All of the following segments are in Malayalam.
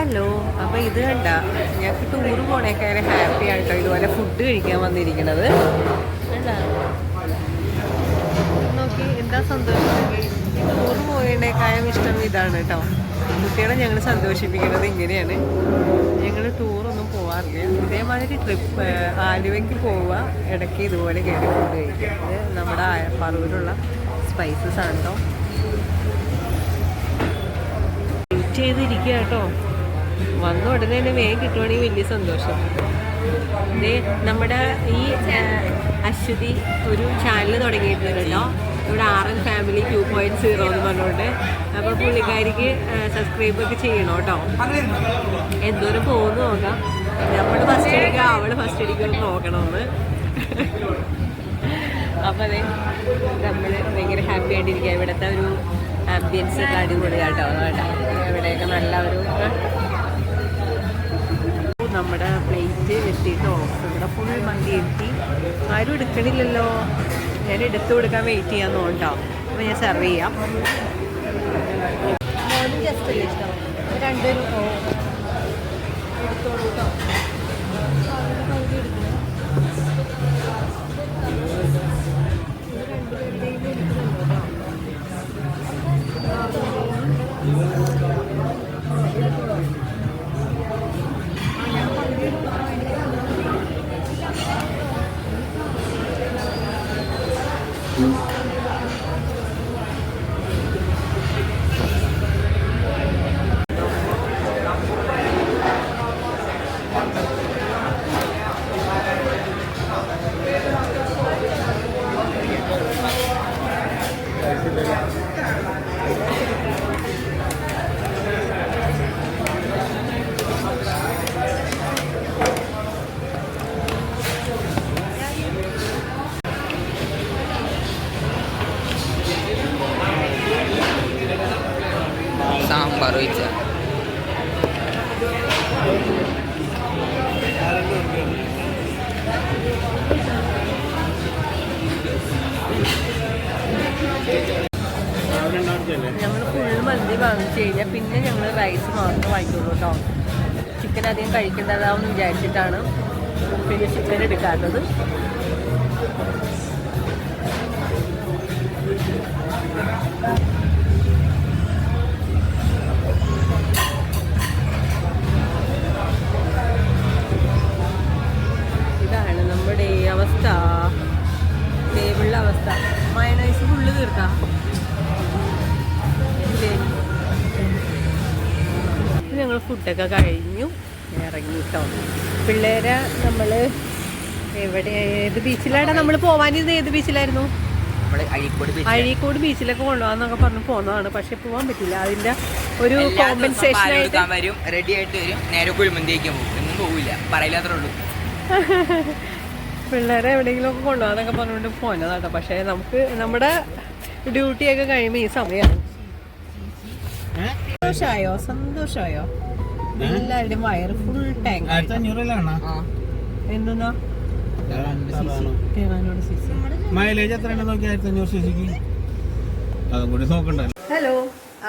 ഹലോ അപ്പൊ ഇത് കണ്ട ഞങ്ങൾക്ക് ടൂർ പോണേക്കാരെ ഹാപ്പി ആയിട്ടോ ഇതുപോലെ ഫുഡ് കഴിക്കാൻ വന്നിരിക്കണത്? നോക്കി എന്താ സന്തോഷം? ടൂർ പോയതിനേക്കാളും ഇഷ്ടം ഇതാണ് കേട്ടോ കുട്ടികളെ ഞങ്ങൾ സന്തോഷിപ്പിക്കുന്നത് ഇങ്ങനെയാണ്. ഞങ്ങൾ ടൂറൊന്നും പോവാറില്ല. ഇതേമാതിരി ട്രിപ്പ് ആലുവയ്ക്ക് പോവുക ഇടയ്ക്ക് ഇതുപോലെ കയറി ഫുഡ് കഴിക്കുക ഇത് നമ്മുടെ പറവൂരുള്ള സ്പൈസസ് ആണ് കേട്ടോ ചെയ്തിരിക്കുക കേട്ടോ വന്ന ഉടനെ തന്നെ വേഗം കിട്ടുവാണെങ്കിൽ വലിയ സന്തോഷം. നമ്മുടെ ഈ അശ്വതി ഒരു ചാനൽ തുടങ്ങിയിട്ടുണ്ട് കേട്ടോ ഇവിടെ R N family two point zero എന്ന് പറഞ്ഞുകൊണ്ട്. അപ്പോൾ പുള്ളിക്കാരിക്ക് സബ്സ്ക്രൈബ് ഒക്കെ ചെയ്യണം കേട്ടോ. എന്തോരം പോകുന്നു നോക്കാം. നമ്മൾ ഫസ്റ്റ് അടിക്കുക അവൾ ഫസ്റ്റ് അടിക്കുമെന്ന് നോക്കണമെന്ന്. അപ്പോൾ അതെ നമ്മൾ ഭയങ്കര ഹാപ്പി ആയിട്ടിരിക്കുക ഇവിടുത്തെ ഒരു ആംബിയൻസ് ഒക്കെ അടിപൊളിയാട്ടോ. കേട്ടോ. ഇവിടെയൊക്കെ നല്ല ഒരു നമ്മുടെ പ്ലേറ്റ് എത്തിയിട്ടോ ഇവിടെ ഫുൾ മന്തി എത്തി ആരും എടുക്കണില്ലല്ലോ. ഞാൻ എടുത്തു കൊടുക്കാൻ വെയിറ്റ് ചെയ്യാൻ തോന്നട്ടോ അപ്പോൾ ഞാൻ സെർവ് ചെയ്യാം. ജസ്റ്റ് രണ്ടുപേരും ചിക്കൻ ഇതാണ് നമ്മുടെ അവസ്ഥ. ടേബിളിലെ അവസ്ഥ. മയണൈസ് ഫുള്ള് തീർക്കാം. ഞങ്ങൾ ഫുഡൊക്കെ കഴിഞ്ഞു. ഇറങ്ങിയിട്ടോ പിള്ളേരെ നമ്മൾ എവിടെ? ഏത് ബീച്ചിലാണ് നമ്മൾ പോവാനിരുന്നത് ഏത് ബീച്ചിലായിരുന്നു? അഴീക്കോട് ബീച്ചിലൊക്കെ കൊണ്ടുപോകാന്നൊക്കെ പറഞ്ഞ്. പോന്നതാണ്. പക്ഷെ പോവാൻ പറ്റില്ല. അതിന്റെ ഒരു കോമ്പൻസേഷൻ ആയിട്ട് വരും റെഡി ആയിട്ട് വരും. നേരെ കുഴിമന്തിയേക്ക് പോകും. എന്നും പോവില്ല. പറയില്ലാത്രേ ഉള്ളൂ. പിള്ളേരെ എവിടെയെങ്കിലും ഒക്കെ കൊണ്ടുപോകാന്നൊക്കെ പറഞ്ഞുകൊണ്ട് പോന്നതാട്ടോ. പക്ഷെ നമുക്ക് നമ്മുടെ ഡ്യൂട്ടിയൊക്കെ കഴിയുമ്പോൾ ഈ സമയമാണ് സന്തോഷമായോ സന്തോഷമായോ എല്ലാവരുടെയും വയറ് ഫുൾ ടാങ്ക് എന്തെന്നാ? മൈലേജ് എത്രയാണ് നോക്കി ആയിരത്തി അഞ്ഞൂറ് സി സിക്ക് അതും കൂടി നോക്കണ്ടല്ലോ ഹലോ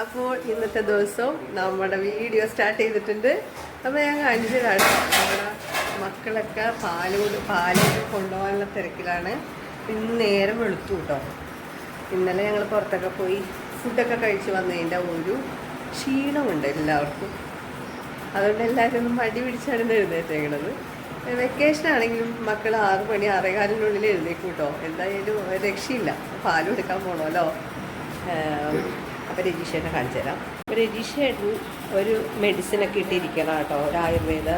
അപ്പോൾ ഇന്നത്തെ ദിവസം നമ്മുടെ വീഡിയോ സ്റ്റാർട്ട് ചെയ്തിട്ടുണ്ട്. അപ്പോൾ ഞാൻ അഞ്ചു തരാം നമ്മുടെ മക്കളൊക്കെ പാലോട് പാലോട് പാൽ കൊണ്ടുപോകാനുള്ള തിരക്കിലാണ്. ഇന്ന് നേരം വെളുത്തു കേട്ടോ. ഇന്നലെ ഞങ്ങൾ പുറത്തൊക്കെ പോയി ഫുഡൊക്കെ കഴിച്ച് വന്നതിന്റെ ഒരു ക്ഷീണമുണ്ട് എല്ലാവർക്കും. അതുകൊണ്ട് എല്ലാവരും ഒന്ന് മടി പിടിച്ചാണ് എഴുന്നേറ്റേക്കണത്. വെക്കേഷൻ ആണെങ്കിലും മക്കൾ ആറ് മണി ആറേകാലിനുള്ളിൽ എഴുന്നേക്കും കേട്ടോ എന്തായാലും രക്ഷയില്ല. പാൽ എടുക്കാൻ പോകണമല്ലോ അപ്പോൾ രജീഷേട്ടനെ കാണിച്ചു തരാം. അപ്പോൾ രജീഷേട്ടൻ ഒരു മെഡിസിനൊക്കെ ഇട്ടിരിക്കണം കേട്ടോ. ഒരു ആയുർവേദ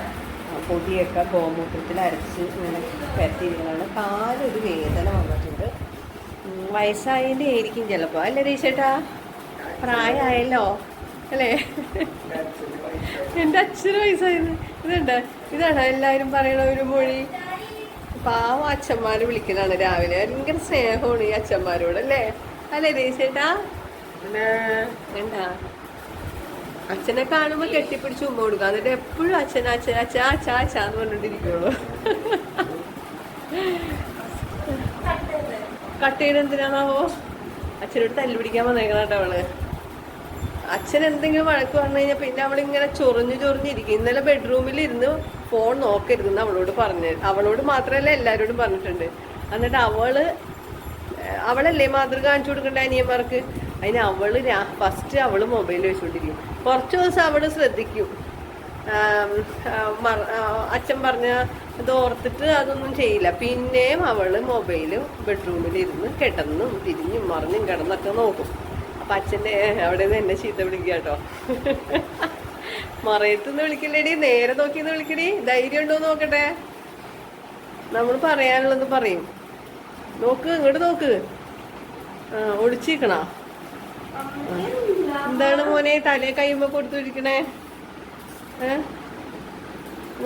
പൊടിയൊക്കെ ഗോമൂത്രത്തിൽ അരച്ച് ഇങ്ങനെ പരത്തിയിരിക്കുന്നതാണ് കാലൊരു വേദന വന്നിട്ടുണ്ട്. വയസ്സായതിന്റെ ആയിരിക്കും ചിലപ്പോൾ അല്ലേ രജീഷേട്ടാ? പ്രായമായല്ലോ. അല്ലേ? എന്റെ അച്ഛന് വയസ്സായിരുന്നു ഇതുണ്ട് ഇതാണ് എല്ലാവരും പറയണ ഒരു മൊഴി. പാവ അച്ഛന്മാര് വിളിക്കുന്നതാണ് രാവിലെ. ഭയങ്കര സ്നേഹമാണ് ഈ അച്ഛന്മാരോട് അല്ലേ? അല്ലേ ദേശേട്ടാ? എന്താ അച്ഛനെ കാണുമ്പോ കെട്ടിപ്പിടിച്ച് ഉമ്മ കൊടുക്കുക എന്നിട്ട് എപ്പോഴും അച്ഛൻ അച്ഛൻ അച്ഛ അച്ഛ അച്ഛ എന്ന് പറഞ്ഞിട്ടിരിക്കുള്ളൂ കട്ട് ചെയ്ത് എന്തിനാണാവോ അച്ഛനോട് തല്ലുപിടിക്കാൻ വന്നേക്കണ കേട്ടോ അവൾ. അച്ഛൻ എന്തെങ്കിലും വഴക്ക് പറഞ്ഞു കഴിഞ്ഞാൽ പിന്നെ അവളിങ്ങനെ ചൊറിഞ്ഞു ചൊറിഞ്ഞിരിക്കും ഇന്നലെ ബെഡ്റൂമിൽ ഇരുന്ന് ഫോൺ നോക്കരുതെന്ന് അവളോട് പറഞ്ഞു. അവളോട് മാത്രമല്ല എല്ലാവരോടും പറഞ്ഞിട്ടുണ്ട്. എന്നിട്ട് അവൾ അവളല്ലേ മാതൃക കാണിച്ചു കൊടുക്കണ്ട അനിയന്മാർക്ക്? അതിന് അവൾ ഫസ്റ്റ് അവൾ മൊബൈൽ വെച്ചുകൊണ്ടിരിക്കും കുറച്ച് ദിവസം അവൾ ശ്രദ്ധിക്കും. അച്ഛൻ പറഞ്ഞ ഇത് ഓർത്തിട്ട് അതൊന്നും ചെയ്യില്ല. പിന്നെയും അവൾ മൊബൈൽ ബെഡ്റൂമിൽ ഇരുന്ന് കിടന്നും തിരിഞ്ഞും മറിഞ്ഞും കിടന്നൊക്കെ നോക്കും. അപ്പൊ അച്ഛന്റെ അവിടെ നിന്ന് എന്നെ ചീത്ത വിളിക്കുക കേട്ടോ. മറയത്തുനിന്ന് വിളിക്കില്ലേടി? നേരെ നോക്കിന്ന് വിളിക്കടി. ധൈര്യം ഉണ്ടോ നോക്കട്ടെ. നമ്മൾ പറയാനുള്ളത് പറയും. നോക്ക് ഇങ്ങോട്ട് നോക്ക്. ആ ഒളിച്ചിരിക്കണ എന്താണ് മോനെ തലയെ കയ്യുമ്പോ കൊടുത്തിരിക്കണേ?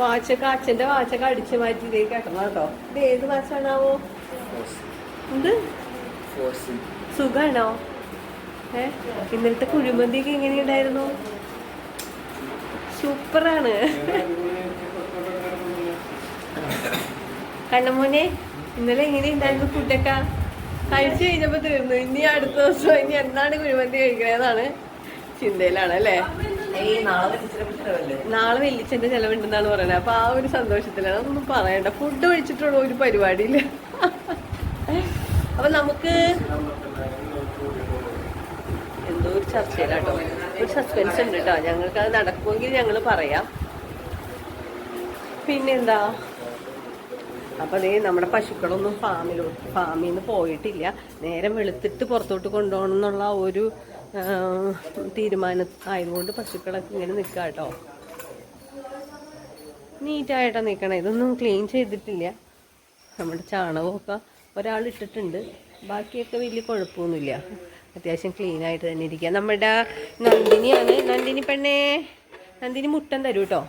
വാച്ചൊക്കെ അച്ഛന്റെ വാച്ചൊക്കെ അടിച്ചു മാറ്റി ഇതേ കെട്ടണം കേട്ടോ. ഇത് ഏത് വാച്ചാണാവോ? എന്ത് സുഖാണോ? ഏ? ഇന്നലത്തെ കുഴിമന്തിയൊക്കെ എങ്ങനെയുണ്ടായിരുന്നു? സൂപ്പറാണ്. കണ്ണമോനെ ഇന്നലെ എങ്ങനെയുണ്ടായിരുന്നു ഫുഡൊക്കെ? കഴിച്ചു കഴിഞ്ഞപ്പോ തീർന്നു. ഇനി അടുത്ത ദിവസം ഇനി എന്താണ് കുഴിമന്തി കഴിക്കണേന്നാണ് ചിന്തയിലാണ് അല്ലേ? നാളെ വെല്ലിച്ചന്റെ ചെലവുണ്ടെന്നാണ് പറയുന്നത്. അപ്പൊ ആ ഒരു സന്തോഷത്തിലാണ്. അതൊന്നും പറയണ്ട. ഫുഡ് കഴിച്ചിട്ടുള്ള ഒരു പരിപാടിയില്ല. അപ്പൊ നമുക്ക് ചർച്ചയിലാട്ടോ ഒരു സസ്പെൻസ് ഉണ്ട് കേട്ടോ. ഞങ്ങൾക്ക് അത് നടക്കുമെങ്കിൽ ഞങ്ങൾ പറയാം. പിന്നെന്താ? അപ്പൊ അതേ നമ്മുടെ പശുക്കളൊന്നും ഫാമിലോ ഫാമിൽ നിന്ന് പോയിട്ടില്ല. നേരം വെളുത്തിട്ട് പുറത്തോട്ട് കൊണ്ടുപോകണം എന്നുള്ള ഒരു തീരുമാനം ആയതുകൊണ്ട് പശുക്കളൊക്കെ ഇങ്ങനെ നിൽക്കുക കേട്ടോ. നീറ്റായിട്ടാണ് നിൽക്കണേ ഇതൊന്നും ക്ലീൻ ചെയ്തിട്ടില്ല. നമ്മുടെ ചാണകമൊക്കെ ഒരാൾ ഇട്ടിട്ടുണ്ട് ബാക്കിയൊക്കെ വലിയ കുഴപ്പമൊന്നുമില്ല. അത്യാവശ്യം ക്ലീൻ ആയിട്ട് തന്നെ ഇരിക്കുക. നമ്മുടെ നന്ദിനിയാണ്. നന്ദിനി പെണ്ണേ നന്ദിനി മുട്ടൻ തരൂ കേട്ടോ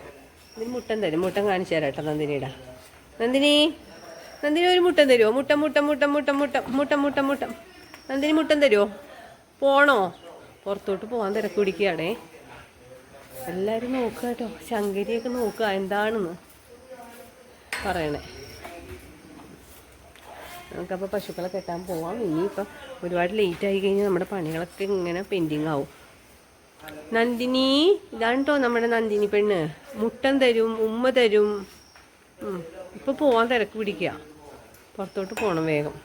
നന്ദിനി മുട്ടൻ തരും. മുട്ടൻ കാണിച്ചു തരാം കേട്ടോ നന്ദിനിയുടെ. നന്ദിനി നന്ദിനി ഒരു മുട്ടൻ തരുമോ മുട്ട മുട്ട മുട്ട മുട്ട മുട്ട മുട്ട മുട്ട മുട്ട. നന്ദിനി മുട്ടൻ തരുമോ പോണോ? പുറത്തോട്ട് പോകാൻ തിരക്ക് പിടിക്കുകയാണേ എല്ലാവരും നോക്കുക കേട്ടോ ശങ്കരിയൊക്കെ നോക്കുക. എന്താണെന്ന് പറയണേ. നമുക്കപ്പോൾ പശുക്കളെ കെട്ടാൻ പോവാം. ഇനിയിപ്പം ഒരുപാട് ലേറ്റ് ആയി കഴിഞ്ഞാൽ നമ്മുടെ പണികളൊക്കെ ഇങ്ങനെ പെൻഡിങ് ആവും. നന്ദിനി ഇതാണ് കേട്ടോ നമ്മുടെ നന്ദിനി പെണ്ണ്? മുട്ടൻ തരും ഉമ്മ തരും. ഇപ്പം പോവാൻ തിരക്ക് പിടിക്കുക പുറത്തോട്ട് പോകണം വേഗം.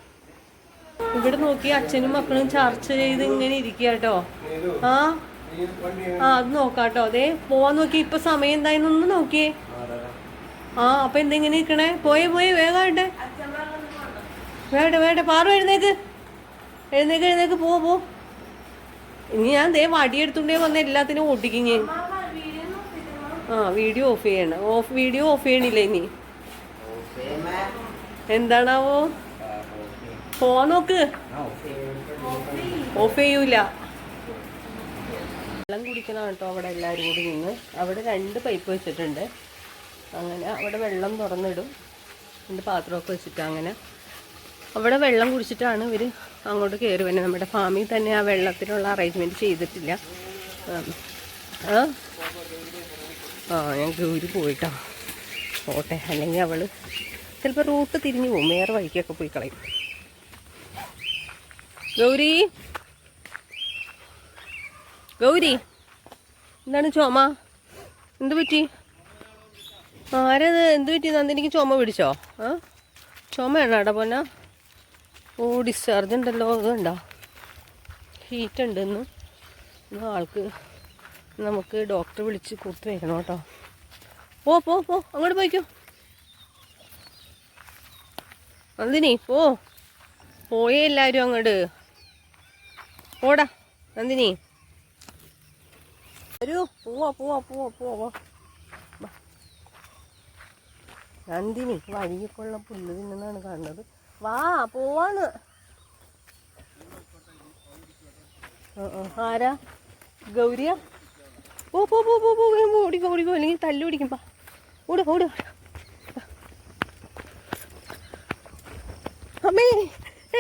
ഇവിടെ നോക്കി അച്ഛനും മക്കളും ചർച്ച ചെയ്ത് ഇങ്ങനെ ഇരിക്കുക കേട്ടോ ആ? ആ അത് നോക്കാട്ടോ അതെ പോവാൻ നോക്കി. ഇപ്പൊ സമയം എന്തായെന്നൊന്ന് നോക്കിയേ. ആ അപ്പൊ എന്തെങ്ങനെ നിക്കണേ? പോയേ പോയേ വേഗം ആവട്ടെ വേണ്ട വേണ്ട പാറു എഴുന്നേക്ക്. എഴുന്നേക്ക് എഴുന്നേക്ക് പോ പോ. ഇനി ഞാൻ ദേ വടിയെടുത്തുകൊണ്ടേ വന്ന എല്ലാത്തിനും ഓട്ടിക്കും ഞാൻ ആ വീഡിയോ ഓഫ് ചെയ്യണം. ഓഫ് വീഡിയോ ഓഫ് ചെയ്യണില്ല ഇനി? എന്താണാവോ? ഫോൺ നോക്ക്. ഓഫ് ചെയ്യൂല. വെള്ളം കുടിക്കണം കേട്ടോ അവിടെ എല്ലാവരും കൂടി നിന്ന്. അവിടെ രണ്ട് പൈപ്പ് വെച്ചിട്ടുണ്ട്. അങ്ങനെ അവിടെ വെള്ളം തുറന്നിടും. രണ്ട് പാത്രമൊക്കെ വെച്ചിട്ട് അങ്ങനെ. അവിടെ വെള്ളം കുടിച്ചിട്ടാണ് ഇവർ അങ്ങോട്ട് കയറി വരുന്നത്. നമ്മുടെ ഫാമിൽ തന്നെ ആ വെള്ളത്തിനുള്ള അറേഞ്ച്മെന്റ് ചെയ്തിട്ടില്ല. ആ. ആ ഞാൻ പോയിട്ടോ. പോട്ടെ. അല്ലെങ്കിൽ അവൾ ചിലപ്പോൾ റൂട്ട് തിരിഞ്ഞു പോകും. വേറെ വഴിക്കൊക്കെ പോയി കളയും. ഗൗരി. ഗൗരി. എന്താണ് ചുമ? എന്ത് പറ്റി? ആരത്? എന്ത് പറ്റി? നന്ദിനിക്ക് ചുമ പിടിച്ചോ? ആ? ചുമയാണോ പോന്ന? ഓ ഡിസ്ചാർജ് ഉണ്ടല്ലോ അത് ഉണ്ടോ ഹീറ്റ് ഉണ്ട് ഇന്ന് ഇന്ന് ആൾക്ക് നമുക്ക് ഡോക്ടർ വിളിച്ച് കൂട്ടി വരണം കേട്ടോ. പോ പോ പോ അങ്ങോട്ട് പോയിക്കോ. നന്ദിനി പോ. പോയേ എല്ലാവരും അങ്ങോട്ട് പോടാ നന്ദിനി. വരൂ പോവാ പോവാ പോവാ പോവാ. നന്ദിനി വഴിയൊക്കെയുള്ള പുല്ല് തിന്നുന്നതാണ് കാണുന്നത്. വാ ആ, ആരാ? ഗൗരിയ? ഓ പോ പോ പോ പോ വേഗം ഓടിക്കോ ഓടിക്കോ. അല്ലെങ്കിൽ തല്ലു പിടിക്കും പാ. ഓട് ഓട്. അമ്മേ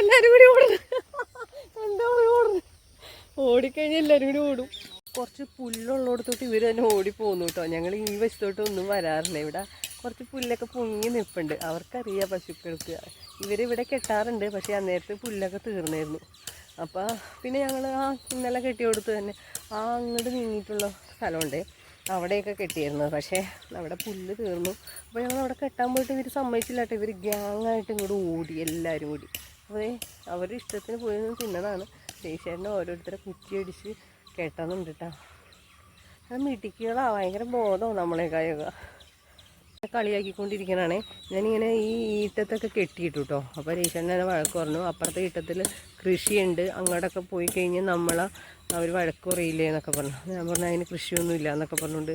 എല്ലാരും കൂടി ഓടുന്നു. എന്താ ഓടുന്നു ഓടിക്കഴിഞ്ഞാൽ എല്ലാരും കൂടി ഓടും. കുറച്ച് പുല്ലുള്ളടത്തോട്ട് ഇവർ തന്നെ ഓടിപ്പോന്നു കേട്ടോ. ഞങ്ങൾ ഈ വശത്തോട്ട് ഒന്നും വരാറില്ല. ഇവിടെ കുറച്ച് പുല്ലൊക്കെ പൊങ്ങി നിൽപ്പുണ്ട്. അവർക്കറിയാം പശുക്കൾക്ക്. ഇവരിവിടെ കെട്ടാറുണ്ട് പക്ഷേ അന്നേരത്ത് പുല്ലൊക്കെ തീർന്നായിരുന്നു. അപ്പോൾ പിന്നെ ഞങ്ങൾ ആ ഇന്നലെ കെട്ടി കെട്ടിയെടുത്ത് തന്നെ ആ അങ്ങോട്ട് നീങ്ങിയിട്ടുള്ള സ്ഥലമുണ്ട്. അവിടെയൊക്കെ കെട്ടിയിരുന്നത് പക്ഷേ അവിടെ പുല്ല് തീർന്നു. അപ്പോൾ ഞങ്ങൾ അവിടെ കെട്ടാൻ പോയിട്ട് ഇവർ സമ്മതിച്ചില്ല കേട്ടോ ഇവർ ഗ്യാങ്ങായിട്ട് ഇങ്ങോട്ട് ഓടി എല്ലാവരും കൂടി അപ്പോൾ അവരുടെ ഇഷ്ടത്തിന് പോയി തിന്നതാണ്. ദേശേട്ടനെ ഓരോരുത്തരെ കുറ്റിയടിച്ച് കെട്ടാന്നുണ്ട് കേട്ടോ അത് മിടിക്കുകളാണ് ഭയങ്കര ബോധമാണ് നമ്മളെക്കായൊക്കെ. കളിയാക്കിക്കൊണ്ടിരിക്കണാണേ. ഞാനിങ്ങനെ ഈ ഈട്ടത്തൊക്കെ കെട്ടിയിട്ടു കേട്ടോ അപ്പോൾ എന്നെ വഴക്ക് പറഞ്ഞു അപ്പുറത്തെ ഈട്ടത്തിൽ കൃഷിയുണ്ട്. അങ്ങോട്ടൊക്കെ പോയി കഴിഞ്ഞാൽ നമ്മളെ അവർ വഴക്ക് പറയില്ലേ എന്നൊക്കെ പറഞ്ഞു. ഞാൻ പറഞ്ഞു അതിന് കൃഷിയൊന്നുമില്ല എന്നൊക്കെ പറഞ്ഞുകൊണ്ട്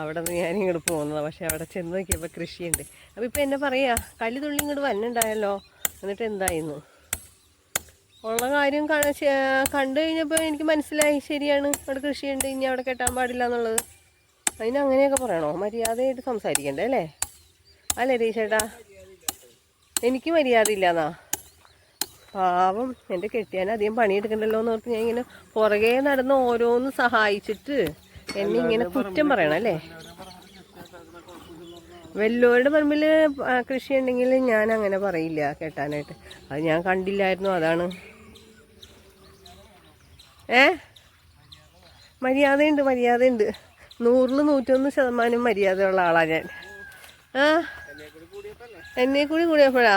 അവിടെ നിന്ന് ഞാൻ ഇങ്ങോട്ട് പോകുന്നതാണ് പക്ഷേ അവിടെ ചെന്ന് നോക്കിയപ്പോൾ കൃഷിയുണ്ട്. അപ്പോൾ ഇപ്പം എന്നെ പറയാ കല്ല് തുള്ളി ഇങ്ങോട്ട് വന്നുണ്ടായല്ലോ എന്നിട്ട് എന്തായിരുന്നു ഉള്ള കാര്യം കണ്ടു കഴിഞ്ഞപ്പോൾ എനിക്ക് മനസ്സിലായി ശരിയാണ്. അവിടെ കൃഷിയുണ്ട് ഇനി അവിടെ കെട്ടാൻ പാടില്ല എന്നുള്ളത്. അതിന് അങ്ങനെയൊക്കെ പറയണോ? മര്യാദയായിട്ട് സംസാരിക്കണ്ടേ അല്ലേ? അല്ലേ രീശേട്ടാ എനിക്ക് മര്യാദ ഇല്ലാന്നാ പാവം എന്റെ കെട്ടിയാൻ അധികം പണിയെടുക്കണ്ടല്ലോ എന്ന് ഓർത്ത് ഞാൻ ഇങ്ങനെ പുറകെ നടന്ന് ഓരോന്ന് സഹായിച്ചിട്ട് എന്നെ ഇങ്ങനെ കുറ്റം പറയണം അല്ലേ? വെല്ലോരുടെ പറമ്പിൽ കൃഷി ഉണ്ടെങ്കിൽ ഞാൻ അങ്ങനെ പറയില്ല കെട്ടാനായിട്ട്. അത് ഞാൻ കണ്ടില്ലായിരുന്നു അതാണ്. ഏ? മര്യാദയുണ്ട് മര്യാദയുണ്ട്. നൂറിൽ നൂറ്റൊന്ന് ശതമാനം മര്യാദയുള്ള ആളാ ഞാൻ. ആ എന്നെ കൂടി കൂടിയപ്പോഴാ?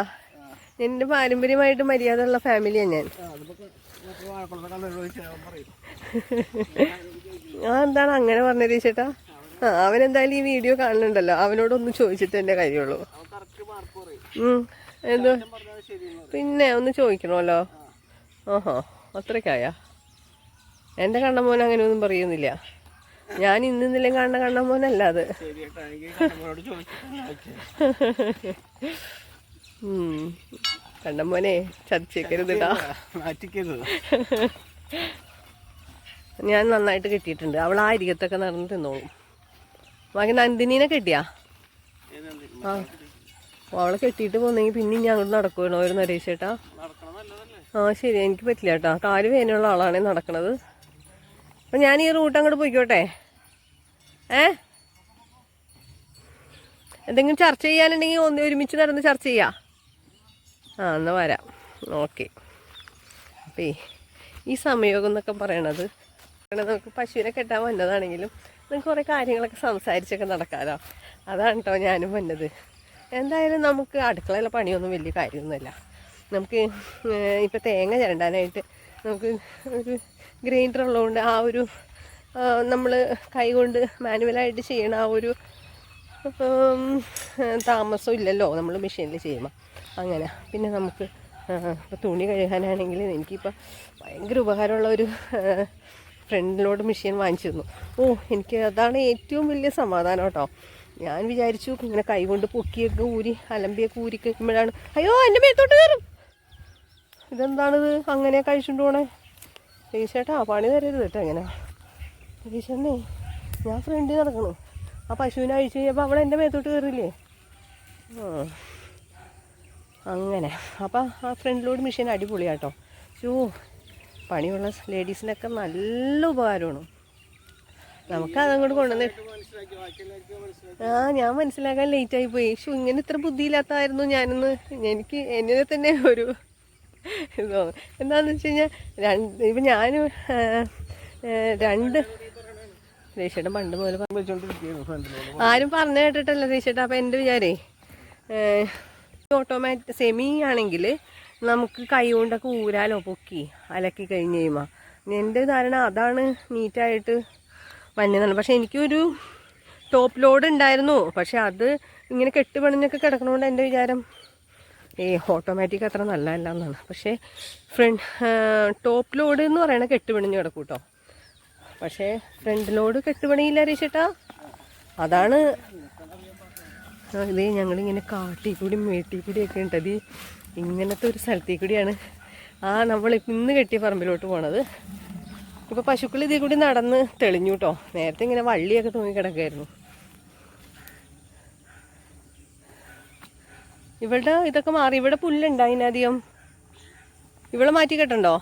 എന്റെ പാരമ്പര്യമായിട്ട് മര്യാദയുള്ള ഫാമിലിയാണ് ഞാൻ. ആ എന്താണ് അങ്ങനെ പറഞ്ഞത് ചേട്ടാ? ആ അവനെന്തായാലും ഈ വീഡിയോ കാണുന്നുണ്ടല്ലോ. അവനോടൊന്ന് ചോദിച്ചിട്ട് എന്റെ കാര്യമുള്ളൂ. എന്തോ? പിന്നെ ഒന്ന് ചോദിക്കണമല്ലോ. ഓഹോ അത്രയ്ക്കായ? എന്റെ കണ്ണമോൻ അങ്ങനെയൊന്നും പറയുന്നില്ല. ഞാൻ ഇന്നിന്നലെ കാണുന്ന കണ്ണമോനല്ല അത്. കണ്ണമോനെ ചതിച്ചേക്കരുതിട്ടാ ഞാൻ നന്നായിട്ട് കെട്ടിയിട്ടുണ്ട്. അവൾ ആ ഇരിക്കത്തൊക്കെ നടന്ന് തിന്നോളും. മകൻ നന്ദിനീനെ കെട്ടിയാ? ആ. അവളെ കെട്ടിയിട്ട് പോന്നെങ്കിൽ പിന്നെ ഞാൻ അങ്ങോട്ട് നടക്കുവാണോ? ഒരു നരേഷ് ചേട്ടാ ആ ശരി. എനിക്ക് പറ്റില്ല കേട്ടോ കാൽ വേനുള്ള ആളാണേ നടക്കണത്. അപ്പം ഞാൻ ഈ റൂട്ട് അങ്ങോട്ട് പോയിക്കോട്ടെ. ഏ? എന്തെങ്കിലും ചർച്ച ചെയ്യാനുണ്ടെങ്കിൽ ഒന്ന് ഒരുമിച്ച് നടന്ന് ചർച്ച ചെയ്യാം. ആ എന്നാൽ വരാം. ഓക്കെ. അപ്പേ ഈ സമയമൊക്കെ എന്നൊക്കെ പറയണത് നമുക്ക് പശുവിനെ കെട്ടാൻ വന്നതാണെങ്കിലും നമുക്ക് കുറേ കാര്യങ്ങളൊക്കെ സംസാരിച്ചൊക്കെ നടക്കാമല്ലോ അതാണ് കേട്ടോ ഞാനും വന്നത്. എന്തായാലും നമുക്ക് അടുക്കളയിലെ പണിയൊന്നും വലിയ കാര്യമൊന്നുമില്ല. നമുക്ക് ഇപ്പോൾ തേങ്ങ ചിരണ്ടാനായിട്ട് നമുക്ക് ഒരു ഗ്രൈൻഡർ ഉള്ളതുകൊണ്ട് ആ ഒരു നമ്മൾ കൈകൊണ്ട് മാനുവലായിട്ട് ചെയ്യണ ആ ഒരു താമസം ഇല്ലല്ലോ നമ്മൾ മെഷീനിൽ ചെയ്യുമ്പോൾ അങ്ങനെ. പിന്നെ നമുക്ക് ഇപ്പോൾ തുണി കഴുകാനാണെങ്കിൽ എനിക്കിപ്പോൾ ഭയങ്കര ഉപകാരമുള്ള ഒരു ഫ്രണ്ടിനോട് മെഷീൻ വാങ്ങിച്ചു തന്നു ഓ എനിക്ക് അതാണ് ഏറ്റവും വലിയ സമാധാനം കേട്ടോ ഞാൻ വിചാരിച്ചു ഇങ്ങനെ കൈ കൊണ്ട് പൊക്കിയൊക്കെ ഊരി അലമ്പിയൊക്കെ ഊരി കഴിക്കുമ്പോഴാണ് അയ്യോ എന്റെ മേത്തോട്ട് കയറും ഇതെന്താണിത്? അങ്ങനെ കഴിച്ചുകൊണ്ട് പോണേ. ടീച്ചേട്ടാ പണി തരരുത് കേട്ടോ ഇങ്ങനെ. ടീച്ചറിനെ ഞാൻ ഫ്രണ്ടിൽ നടക്കണു. ആ പശുവിനെ അഴിച്ചു കഴിഞ്ഞപ്പോൾ അവൾ എന്റെ മേത്തോട്ട് കയറില്ലേ അങ്ങനെ. അപ്പം ആ ഫ്രണ്ടിലോട് മെഷീൻ അടിപൊളിയാട്ടോ. ഷൂ പണിയുള്ള ലേഡീസിനൊക്കെ നല്ല ഉപകാരമാണ്. നമുക്ക് അതങ്ങോട്ട് കൊണ്ടുവന്ന് ആ ഞാൻ മനസ്സിലാക്കാൻ ലേറ്റായി പോയി. ഷൂ ഇങ്ങനെ ഇത്ര ബുദ്ധിയില്ലാത്തായിരുന്നു ഞാനൊന്ന്. എനിക്ക് എന്നെ തന്നെ ഒരു എന്താണെന്ന് വെച്ച് കഴിഞ്ഞാൽ രണ്ട് ഇപ്പം ഞാൻ രണ്ട് രേഷേട്ടൻ പണ്ട് മുതൽ ആരും പറഞ്ഞു കേട്ടിട്ടല്ല രേഷേട്ടാ അപ്പം എന്റെ വിചാരേ ഓട്ടോമാറ്റിക് സെമി ആണെങ്കിൽ നമുക്ക് കൈ കൊണ്ടൊക്കെ ഊരാലോ പൊക്കി അലക്കി കഴിഞ്ഞ് കഴിയുമ്പോൾ എന്റെ ധാരണ അതാണ് നീറ്റായിട്ട് വന്നതാണ് പക്ഷെ എനിക്കൊരു ടോപ്പ് ലോഡ് ഉണ്ടായിരുന്നു. പക്ഷെ അത് ഇങ്ങനെ കെട്ടുപണിഞ്ഞൊക്കെ കിടക്കണോണ്ട് എന്റെ വിചാരം ഏ ഓട്ടോമാറ്റിക് അത്ര നല്ലതല്ല എന്നാണ് പക്ഷേ ഫ്രണ്ട് ടോപ്പ് ലോഡ് എന്ന് പറയണ കെട്ടുപിണിഞ്ഞ് കിടക്കും കേട്ടോ പക്ഷേ ഫ്രണ്ട് ലോഡ് കെട്ടുപണിയില്ല രക്ഷിട്ടാ അതാണ് ഇത് ഞങ്ങളിങ്ങനെ കാട്ടി കൂടി മേട്ടി കൂടിയൊക്കെ ഉണ്ട്. അത് ഇങ്ങനത്തെ ഒരു സ്ഥലത്തേക്ക് കൂടിയാണ് ആ നമ്മൾ ഇന്ന് കെട്ടിയ പറമ്പിലോട്ട് പോണത്. ഇപ്പോൾ പശുക്കൾ ഇതിൽ കൂടി നടന്ന് തെളിഞ്ഞു കേട്ടോ നേരത്തെ ഇങ്ങനെ വള്ളിയൊക്കെ തൂങ്ങി കിടക്കായിരുന്നു ഇവിടെ ഇതൊക്കെ മാറി ഇവിടെ പുല്ലുണ്ട് അതിനധികം? ഇവിടെ മാറ്റി കെട്ടണ്ടോ?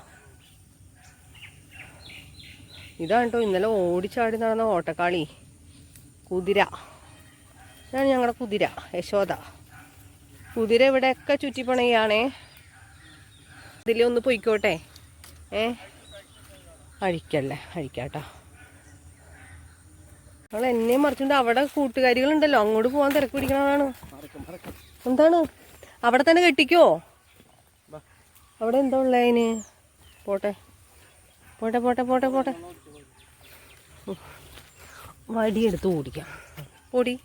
ഇതാണ് കേട്ടോ ഇന്നലെ ഓടിച്ചാടി നടന്ന ഓട്ടക്കാളി കുതിര. ഇതാണ് ഞങ്ങളുടെ കുതിര യശോദ. കുതിര ഇവിടെയൊക്കെ ചുറ്റിപ്പണയാണേ ഒന്ന് പൊയ്ക്കോട്ടെ. ഏ? അഴിക്കല്ലേ അഴിക്കാട്ടോ. നമ്മൾ എന്നെയും മറിച്ചുകൊണ്ട് അവിടെ കൂട്ടുകാരികളുണ്ടല്ലോ അങ്ങോട്ട് പോകാൻ തിരക്ക് പിടിക്കണതാണ് എന്താണ്? അവിടെ തന്നെ കെട്ടിക്കോ? അവിടെ എന്താ ഉള്ള അതിന്? പോട്ടെ. പോട്ടെ പോട്ടെ പോട്ടെ പോട്ടെ. വടിയെടുത്ത് ഓടിക്കാം. പൊടി.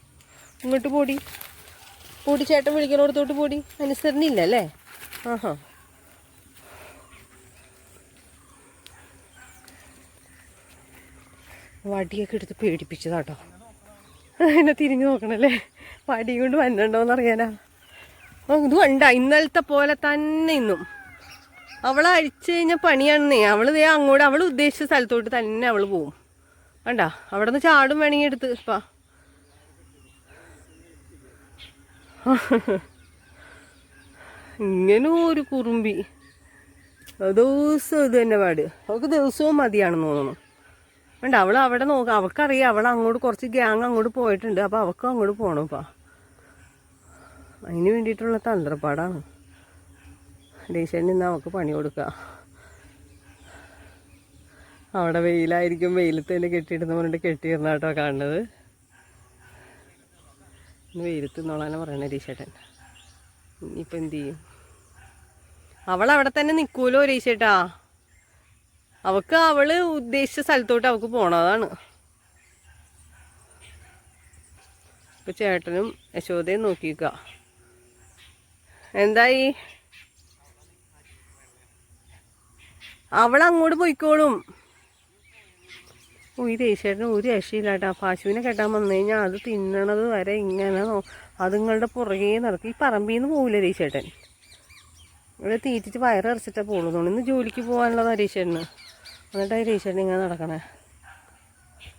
ഇങ്ങോട്ട് പൊടി. പൊടി ചേട്ടൻ വിളിക്കണോടത്തോട്ട് പൊടി. അനുസരണയില്ല അല്ലേ? ആഹാ. വടിയൊക്കെ എടുത്ത് പേടിപ്പിച്ചതാട്ടോ. എന്നെ തിരിഞ്ഞു നോക്കണല്ലേ? വടി കൊണ്ട് ആ, ഇത് കണ്ട ഇന്നലത്തെ പോലെ തന്നെ ഇന്നും. അവളെ അഴിച്ചു കഴിഞ്ഞാൽ പണിയാണെന്നേ അവൾ ദേ അങ്ങോട്ട് അവൾ ഉദ്ദേശിച്ച സ്ഥലത്തോട്ട് തന്നെ അവൾ പോവും. വേണ്ട അവിടെ നിന്ന് ചാടും വേണമെങ്കിൽ എടുത്ത് പാ ഇങ്ങനെ ഒരു കുറുമ്പി. ദിവസവും ഇത് തന്നെ പാട്. അവൾക്ക് ദിവസവും മതിയാണെന്ന് തോന്നുന്നു. വേണ്ട അവൾ അവിടെ നോക്കാം. അവൾക്കറിയാം അവൾ അങ്ങോട്ട് കുറച്ച് ഗ്യാങ് അങ്ങോട്ട് പോയിട്ടുണ്ട്. അപ്പോൾ അവൾക്കും അങ്ങോട്ട് പോകണം ഇപ്പം അതിന് വേണ്ടിയിട്ടുള്ള തന്ത്രപ്പാടാണ്. ഡീഷനിൽ നിന്ന് അവൾക്ക് പണി കൊടുക്കുക അവിടെ വെയിലായിരിക്കും. വെയിലത്ത് തന്നെ കെട്ടിയിടുന്ന പറഞ്ഞിട്ട് കെട്ടിയിരുന്ന കേട്ടോ കാണുന്നത്. വെയിലത്ത് നിന്നോളാനാണ് പറയണേ രീശേട്ടൻ ഇനിയിപ്പോൾ എന്ത് ചെയ്യും? അവൾ അവിടെ തന്നെ നിൽക്കൂലോ രീശേട്ടാ അവൾക്ക് അവൾ ഉദ്ദേശിച്ച സ്ഥലത്തോട്ട് അവൾക്ക് പോണതാണ് ഇപ്പൊ ചേട്ടനും യശോദയും നോക്കിക്ക എന്തായി? അവൾ അങ്ങോട്ട് പോയിക്കോളും. ഓ ഈ ദേശേട്ടന് ഒരു രക്ഷയില്ലാട്ടാ. പശുവിനെ കെട്ടാൻ വന്നു കഴിഞ്ഞാൽ അത് തിന്നണത് വരെ ഇങ്ങനെ അതുങ്ങളുടെ പുറകെ നടക്കും. ഈ പറമ്പിൽ നിന്ന് പോകില്ല രേശേട്ടൻ ഇവിടെ തീറ്റിച്ച് വയറിറച്ചിട്ടേ പോകുള്ളൂ ഇന്ന് ജോലിക്ക് പോകാനുള്ളതാണ് രേശേട്ടന് എന്നിട്ടാണ് രേശേട്ടൻ ഇങ്ങനെ നടക്കണേ.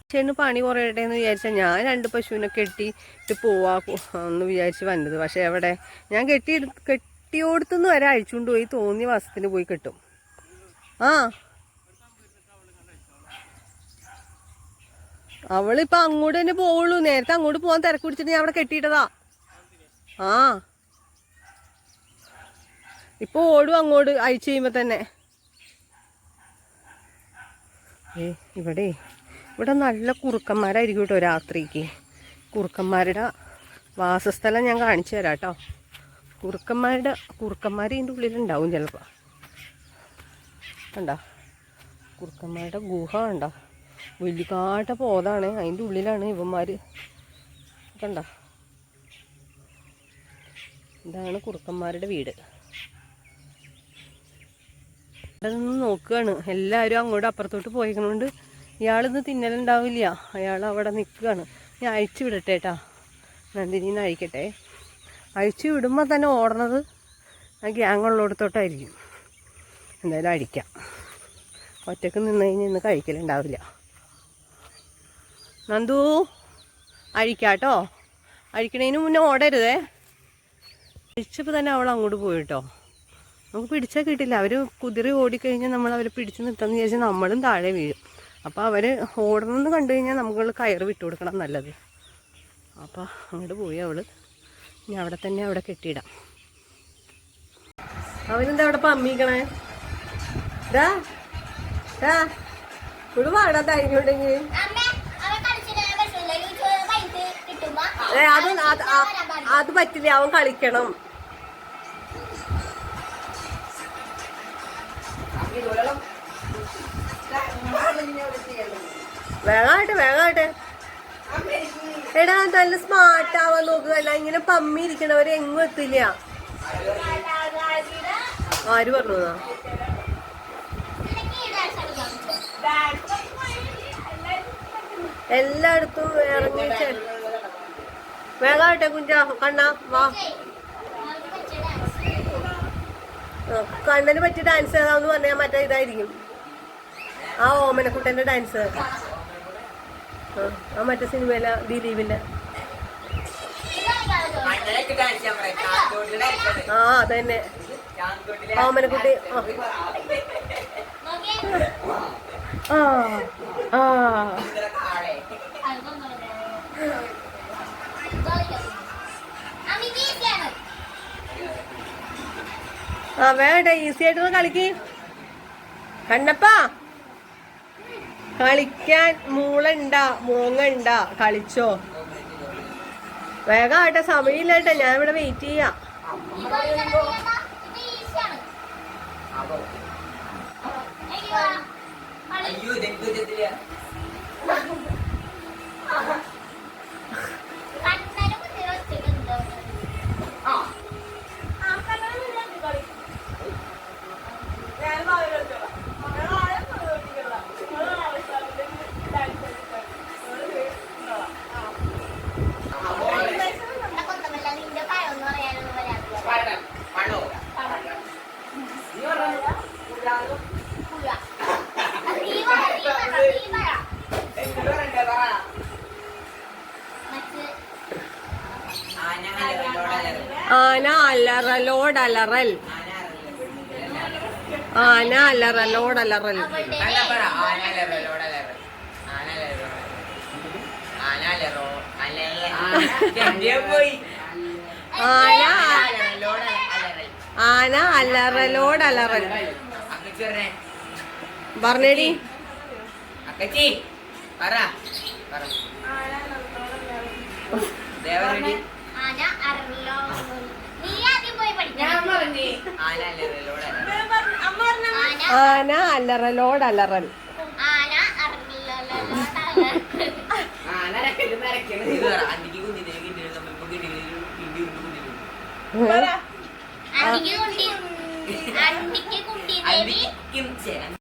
രേശേട്ടന് പണി കുറയട്ടെ എന്ന് വിചാരിച്ചാൽ ഞാൻ രണ്ട് പശുവിനെ കെട്ടിയിട്ട് പോവാ എന്ന് വിചാരിച്ച് വന്നത്. പക്ഷേ എവിടെ? ഞാൻ കെട്ടി കെട്ടിയോടത്തുനിന്ന് വരെ അഴിച്ചുകൊണ്ട് പോയി തോന്നിയ മാസത്തിന് പോയി കെട്ടും. ആ. അവളിപ്പോൾ അങ്ങോട്ട് തന്നെ പോവുള്ളൂ. നേരത്തെ അങ്ങോട്ട് പോകാൻ തിരക്ക് പിടിച്ചിട്ട് ഞാൻ അവിടെ കെട്ടിയിട്ടതാ. ആ. ഇപ്പൊ ഓടും അങ്ങോട്ട് അയച്ചു കഴിയുമ്പോ തന്നെ. ഇവിടെ. ഇവിടെ നല്ല കുറുക്കന്മാരായിരിക്കും കേട്ടോ രാത്രിക്ക്. കുറുക്കന്മാരുടെ വാസസ്ഥലം ഞാൻ കാണിച്ചു തരാം കേട്ടോ. കുറുക്കന്മാരുടെ കുറുക്കന്മാർ ഇതിന്റെ ഉള്ളിലുണ്ടാവും ചിലപ്പോൾ കണ്ടോ? കുറുക്കന്മാരുടെ ഗുഹ കണ്ടോ? വലിയകാട്ട പോതാണ് അതിന്റെ ഉള്ളിലാണ് ഇവന്മാർ കണ്ടോ? ഇതാണ് കുറുക്കന്മാരുടെ വീട്. ഇവിടെ നിന്ന് നോക്കുകയാണ്. എല്ലാവരും അങ്ങോട്ട് അപ്പുറത്തോട്ട് പോയിക്കണോണ്ട് ഇയാളിന്ന് തിന്നലുണ്ടാവില്ല. അയാൾ അവിടെ നിൽക്കുകയാണ്. ഞാൻ അഴിച്ചു വിടട്ടെ കേട്ടാ നന്ദിനീന്ന് അഴിക്കട്ടെ. അഴിച്ചു വിടുമ്പോൾ തന്നെ ഓടണത് ആ ഗ്യാങ്ങുള്ളിടത്തോട്ടായിരിക്കും എന്തായാലും അഴിക്കാം ഒറ്റയ്ക്ക് നിന്ന് കഴിഞ്ഞ് ഇന്ന് കഴിക്കലുണ്ടാവില്ല. നന്ദു അഴിക്കാട്ടോ അഴിക്കണതിന് മുന്നേ ഓടരുതേ. അഴിച്ചപ്പോൾ തന്നെ അവൾ അങ്ങോട്ട് പോയിട്ടോ നമുക്ക് പിടിച്ചാൽ കിട്ടില്ല. അവർ കുതിരി ഓടിക്കഴിഞ്ഞാൽ നമ്മൾ അവരെ പിടിച്ച് നിർത്താമെന്ന് വിചാരിച്ചാൽ നമ്മളും താഴെ വീഴും. അപ്പോൾ അവർ ഓടണമെന്ന് കണ്ടു കഴിഞ്ഞാൽ നമുക്ക് കയറ് വിട്ടു കൊടുക്കണം നല്ലത്. അപ്പോൾ അങ്ങോട്ട് പോയി അവൾ ഇനി അവിടെ തന്നെ അവിടെ കെട്ടിയിടാം. അവനെന്താ അവിടെ പമ്മിക്കണേ? ഡാ ഡാ ഇവിടെ വാടാ അത് അത് അത് പറ്റില്ല. അവൻ കളിക്കണം. വേഗമായിട്ട് വേഗമായിട്ട് എടാ നല്ല സ്മാർട്ട് ആവാൻ നോക്കുക അല്ല ഇങ്ങനെ പമ്മി ഇരിക്കണവര് എങ്ങും എത്തില്ല. ആര് പറഞ്ഞതാ എല്ലായിടത്തും ഇറങ്ങി വേഗമായിട്ടെ കുഞ്ച. കണ്ണ വാ. കണ്ണന് പറ്റിയ ഡാൻസ് ഏതാന്ന് പറഞ്ഞാൽ മറ്റേ ഇതായിരിക്കും. ആ ഓമനക്കുട്ടന്റെ ഡാൻസ്. ആ, മറ്റേ സിനിമയിലെ ചാന്തോട്ടിലെ ആ അതന്നെ. ഓമനക്കുട്ടി ആ. ആ ആ. വേണ്ട ഈസി ആയിട്ടൊന്ന് കളിക്ക്. കണ്ണപ്പാ. കളിക്കാൻ മൂളണ്ട മൂങ്ങണ്ട കളിച്ചോ? വേഗം ആട്ടെ സമയമില്ലാട്ടെ ഞാൻ ഇവിടെ വെയിറ്റ് ചെയ്യാം. അയ്യോ ഇതെനിക്ക് പറ്റത്തില്ല പഴം പഴോ എന്ത് പറയണ്ടേ പറ ആന അലറലോടലറൽ. ആന അലറലോട് അലറൽ ആന അലറലോട് അലറൽ അല്ല പറ ആന അലറലോടലറൽ. ആന അലറലോടലറൽ. ആന പറ അലറൽ. ആന അല്ലറലോട് അലറൽ അണ്ടിക്ക് കുണ്ടി ദേവി